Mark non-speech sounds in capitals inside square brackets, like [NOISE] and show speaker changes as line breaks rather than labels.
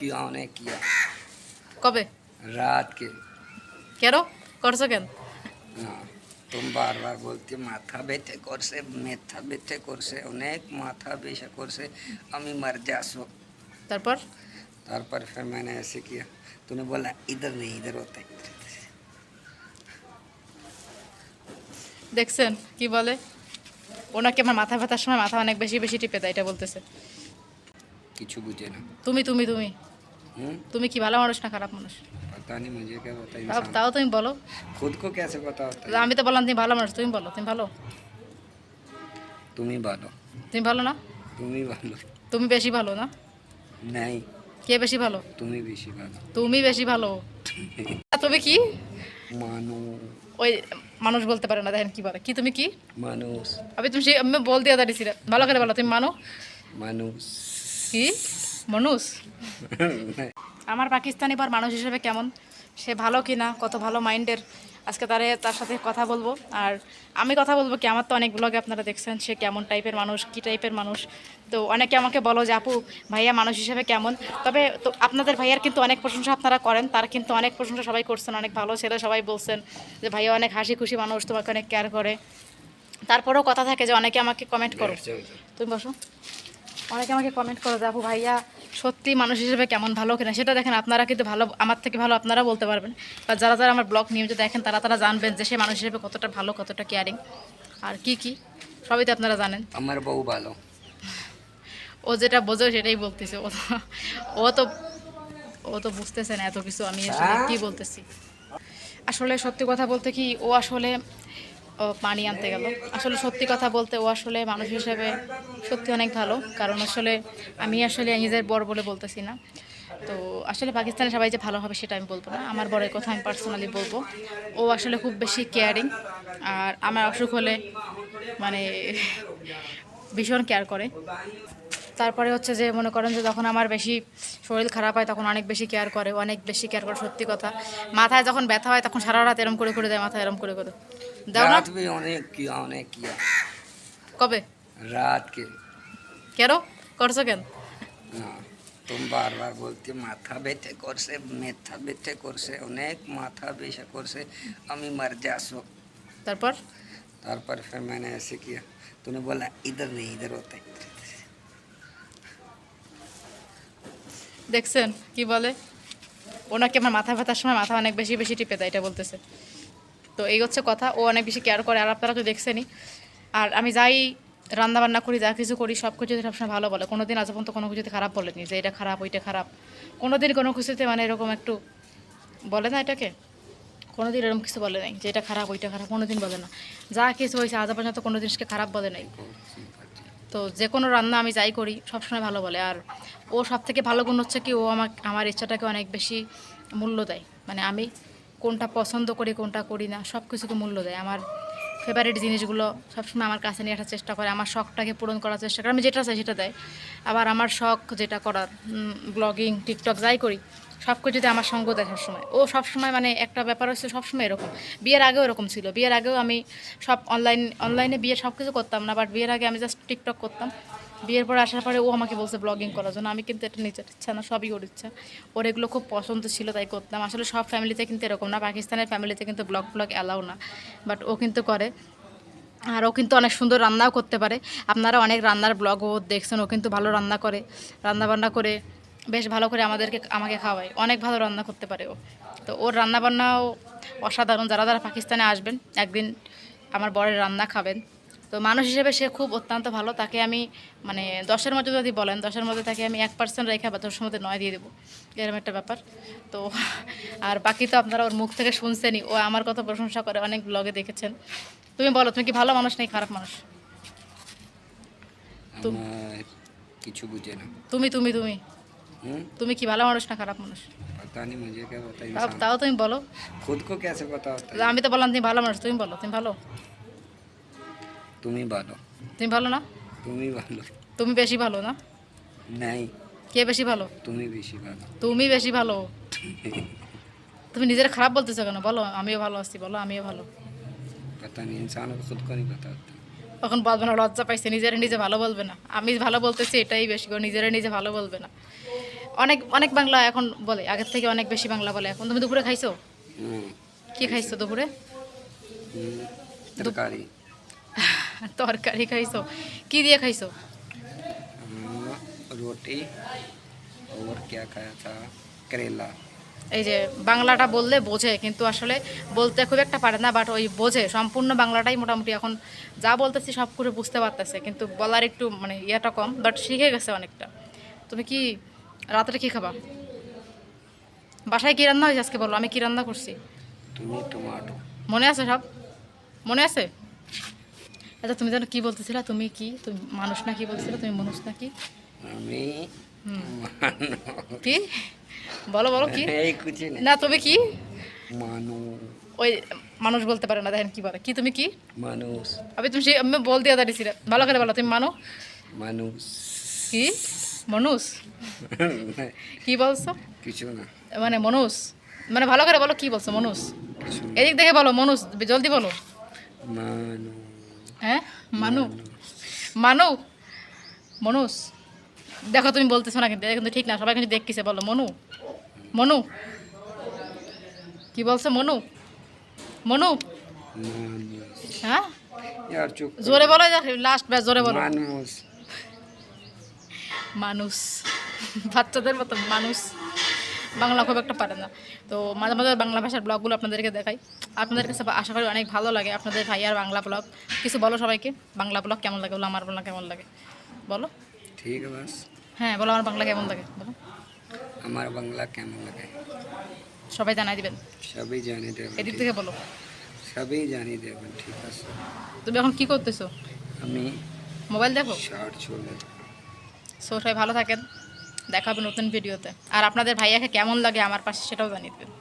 किया ने किया
কবে
रात के
কেন করছো কেন
हाँ, तुम बार बार बोलती माथा बेटे করছে মেথা বেটে করছে অনেক মাথা বেশা করছে আমি मर जासो
তারপর
তারপর फिर मैंने ऐसे किया तूने बोला इधर नहीं इधर होता है
দেখছেন কি বলে ওনাকে আমার মাথা ব্যথার সময় মাথা অনেক বেশি বেশি টিপে দেয় এটা বলতেছে
কিছু বুঝে না
তুমি তুমি তুমি
हम्म
তুমি কি ভালো মানুষ না খারাপ মানুষ
पता नहीं मुझे क्या पता
তাও-
इंसान
তাও তুমি বলো
खुद को कैसे पता होता है
আমি তো বললাম তুমি ভালো মানুষ তুমি বলো তুমি ভালো
तुम ही बोलो
তুমি ভালো না
तुम ही बोलो
তুমি বেশি ভালো না
नहीं
কে বেশি ভালো
तुम ही बेशी बोलो
তুমি বেশি ভালো আর তুমি কি
मानो
ওই মানুষ বলতে পারে না দেখেন কি বলে কি তুমি কি
मानुस
আমি তুমি সে- আমি বল দিয়ে দাঁড়িয়েছি রে। ভালো করে বলো তুমি মানো
मानुस
কি মানুষ? [LAUGHS] আমার পাকিস্তানি পর মানুষ হিসেবে কেমন? সে ভালো কি না কত ভালো মাইন্ডের? আজকে তারে তার সাথে কথা বলব। আর আমি কথা বলব কি আমার তো অনেক ব্লগে আপনারা দেখছেন সে কেমন টাইপের মানুষ কি টাইপের মানুষ। তো অনেকে আমাকে বলো যে আপু ভাইয়া মানুষ হিসেবে কেমন? তবে তো আপনাদের ভাইয়ার কিন্তু অনেক প্রশংসা আপনারা করেন তার কিন্তু অনেক প্রশংসা সবাই করছেন অনেক ভালো ছেলে সবাই বলছেন যে ভাইয়া অনেক হাসি খুশি মানুষ তোমাকে অনেক কেয়ার করে। তারপরেও কথা থাকে যে অনেকে আমাকে কমেন্ট করো। তুমি বসো। অনেকে আমাকে কমেন্ট করো যে আপু ভাইয়া সত্যি মানুষ হিসেবে কেমন ভালো কিনা সেটা দেখেন আপনারা কিন্তু ভালো আমার থেকে ভালো আপনারা বলতে পারবেন। বা যারা যারা আমার ব্লগ নিয়মিত দেখেন তারা তারা জানবেন যে সে মানুষ হিসেবে কতটা ভালো কতটা কেয়ারিং আর কি কি? সবই তো আপনারা জানেন।
আমার বউ ভালো।
ও যেটা বোঝো সেটাই বলতেছে। ও তো- ও তো ও তো বুঝতেছে না এত কিছু আমি আসলে কি বলতেছি। আসলে সত্যি কথা বলতে কি ও আসলে ও পানি আনতে গেল। আসলে সত্যি কথা বলতে ও আসলে মানুষ হিসেবে সত্যি অনেক ভালো। কারণ আসলে আমি আসলে নিজের বর বলে বলতেছি না। তো আসলে পাকিস্তানে সবাই যে ভালো হবে সেটা আমি বলব না। আমার বরের কথা আমি পার্সোনালি বলব। ও আসলে খুব বেশি কেয়ারিং আর আমার অসুখ হলে মানে ভীষণ কেয়ার করে। তারপরে হচ্ছে যে মনে করেন যে যখন আমার বেশি শরীর খারাপ হয় তখন অনেক বেশি কেয়ার করে, অনেক বেশি কেয়ার করে সত্যি কথা। মাথায় যখন ব্যথা হয় তখন সারা রাত এরম করে করে দেয়, মাথায় এরম করে করে। দাও না
रात भी অনেক किया অনেক किया
কবে
रात के
কেন করছো কেন
हाँ, तुम बार बार बोलती মাথা বেটে করছে মেথা বেটে করছে অনেক মাথা বেশা করছে আমি मर जासो
তারপর
তারপর फिर मैंने ऐसे किया तूने बोला इधर नहीं इधर होता है
দেখছেন কি বলে ওনাকে আমার মাথা ব্যথার সময় মাথা অনেক বেশি বেশি টিপে দেয় এটা বলতেছে তো এই হচ্ছে কথা। ও অনেক বেশি কেয়ার করে, আর আপনারা তো দেখছেনই। আর আমি যাই রান্না বান্না করি, যা কিছু করি, সব কিছুতে সবসময় ভালো বলে। কোনো দিন আজ পর্যন্ত কোনো কিছুতে খারাপ বলেনি যে এটা খারাপ, ওইটা খারাপ। কোনো দিন কোনো কিছুতে মানে এরকম একটু বলে না এটাকে? কোনো দিন এরকম কিছু বলে নাই যে এটা খারাপ, ওইটা খারাপ কোনো দিন বলে না। যা কিছু হয়েছে, আজ পর্যন্ত কোনো জিনিসকে খারাপ বলে নাই। তো যে কোনো রান্না আমি যাই করি, সবসময় ভালো বলে। আর ও সব থেকে ভালো গুণ হচ্ছে কি, ও আমার আমার ইচ্ছাটাকে অনেক বেশি মূল্য দেয়। মানে আমি কোনটা পছন্দ করি, কোনটা করি না সব কিছুকে মূল্য দেয়। আমার ফেভারিট জিনিসগুলো সবসময় আমার কাছে নিয়ে আসার চেষ্টা করে, আমার শখটাকে পূরণ করার চেষ্টা করে। আমি যেটা চাই সেটা দেয়। আবার আমার শখ যেটা করার ব্লগিং টিকটক যাই করি সব কিছুতে আমার সঙ্গ দেয় সবসময়। ও সবসময় মানে একটা ব্যাপার হচ্ছে সবসময় এরকম। বিয়ের আগেও এরকম ছিল। বিয়ের আগেও আমি সব অনলাইন অনলাইনে বিয়ে সব কিছু করতাম না বাট বিয়ের আগে আমি জাস্ট টিকটক করতাম। বিয়ের পর আসার পরে ও আমাকে বলছে ব্লগিং করার জন্য। আমি কিন্তু এটা নিজের ইচ্ছা না, সবই ওর ইচ্ছা। ওর এগুলো খুব পছন্দ ছিল, তাই করতাম। আসলে সব ফ্যামিলিতে কিন্তু এরকম না, পাকিস্তানের ফ্যামিলিতে কিন্তু ব্লগ ব্লগ অ্যালাউ না। বাট ও কিন্তু করে। আর ও কিন্তু অনেক সুন্দর রান্নাও করতে পারে। আপনারা অনেক রান্নার ব্লগ ও দেখছেন, ও কিন্তু ভালো রান্না করে। রান্না বান্না করে বেশ ভালো করে আমাদেরকে, আমাকে খাওয়ায়। অনেক ভালো রান্না করতে পারে ও। তো ওর রান্নাবান্নাও অসাধারণ। যারা যারা পাকিস্তানে আসবেন, একদিন আমার বরের রান্না খাবেন। তো মানুষ হিসেবে সে খুব অত্যন্ত ভালো। তাকে আমি মানে দশের মধ্যে যদি বলেন দশের মধ্যে তাকে আমি এক পার্সেন্ট রেখে বা দশের মধ্যে নয় দিয়ে দেবো। এরকম একটা ব্যাপার। তো আর বাকি তো আপনারা ওর মুখ থেকে শুনছেনই। ও আমার কথা প্রশংসা করে অনেক ব্লগে দেখেছেন। তুমি বলো তুমি কি ভালো মানুষ নাকি খারাপ মানুষ?
কিছু বুঝে না।
তুমি তুমি তুমি। তুমি কি ভালো মানুষ না খারাপ মানুষ? তাও তুমি বলো। আমি তো বললাম তুমি ভালো মানুষ তুমি বলো তুমি ভালো?
তুমি ভালো।
তুমি ভালো না?
তুমি ভালো।
তুমি বেশি ভালো না?
নাই।
কে বেশি ভালো?
তুমি বেশি ভালো।
তুমি বেশি ভালো। তুমি। নিজের খারাপ বলতেছো কেন? বলো আমিও ভালো আছি বলো আমিও ভালো।
কথা নেই ইনসান খুদ করি কথা
এখন বলবে না লজ্জা পাইছে নিজের নিজে ভালো বলবে না। আমি ভালো বলতেছি এটাই বেশি করে নিজের নিজে ভালো বলবে না। অনেক অনেক বাংলা এখন বলে আগের থেকে অনেক বেশি বাংলা বলে। এখন তুমি দুপুরে খাইছো? কি খাইছো দুপুরে?
তরকারি।
তরকারি খাইছো কি দিয়ে খাইছো
हाँ, रोटी और क्या खाया था करेला
এই যে বাংলাটা বললে বোঝে কিন্তু আসলে বলতে খুব একটা পারে না বাট ওই বোঝে সম্পূর্ণ বাংলাটাই মোটামুটি এখন যা বলতেছি সব করে বুঝতে পারতেছে কিন্তু বলার একটু মানে ইয়েটা কম বাট শিখে গেছে অনেকটা তুমি কি রাত্রে কি খাবা বাসায় কি রান্না হয়েছে আজকে বলো আমি কি রান্না করছি
तुम्हें टमाटो
মনে আছে সব মনে আছে আচ্ছা তুমি যেন কি বলতেছিলা? তুমি কি? তুমি মানুষ না কি বলছিলে তুমি মানুষ না কি?
আমি
কি? বলো বলো কি? [LAUGHS] না তুমি কি? ওই মানুষ বলতে পারে না দেখেন কি বলে। কি তুমি কি?
মানুষ।
আমি তুমি সেই আমি বল দিয়ে দাঁড়িয়েছিলে ভালো করে বলো তুমি মানো?
মানুষ।
কি? মানুষ? কি বলছো?
কিছু না।
মানে মানুষ? মানে ভালো করে বলো কি বলছো? মানুষ? এদিক দেখে বলো মানুষ। জলদি বলো।
মানুষ।
হ্যাঁ? মানু। মানু। মনুষ দেখো তুমি বলতেছো না কিন্তু কিন্তু ঠিক না সবাই কিন্তু দেখতেছে বলো মনু। মনু। কি বলছো মনু? মনু। হ্যাঁ? জোরে বলো লাস্ট ব্যাস জোরে বলো।
মানুষ।
মানুষ। বাচ্চাদের মতো মানুষ। বাংলা খুব একটা পারে না। তো মাঝে মাঝে বাংলা ভাষার ব্লগগুলো আপনাদেরকে দেখাই। আপনাদের কাছে আশা করি অনেক ভালো লাগে আপনাদের ভাইয়ার বাংলা ব্লগ। কিছু বলো সবাইকে বাংলা ব্লগ কেমন লাগে? বলো আমার বাংলা কেমন লাগে? বলো।
ঠিক আছে।
হ্যাঁ বলো আমার বাংলা কেমন লাগে? বলো।
আমার বাংলা কেমন লাগে?
সবাই জানাই দিবেন।
সবই জানি দেবেন
এদিক থেকে বলো।
সবই জানি দেবেন ঠিক আছে।
তুমি এখন কি করতেছো?
আমি
মোবাইল দেখো?
শার্ট চলে
সো সবাই ভালো থাকেন। দেখা হবে নতুন ভিডিওতে। আর আপনাদের ভাইয়াকে কেমন লাগে আমার পাশে সেটাও জানিয়ে দেবেন।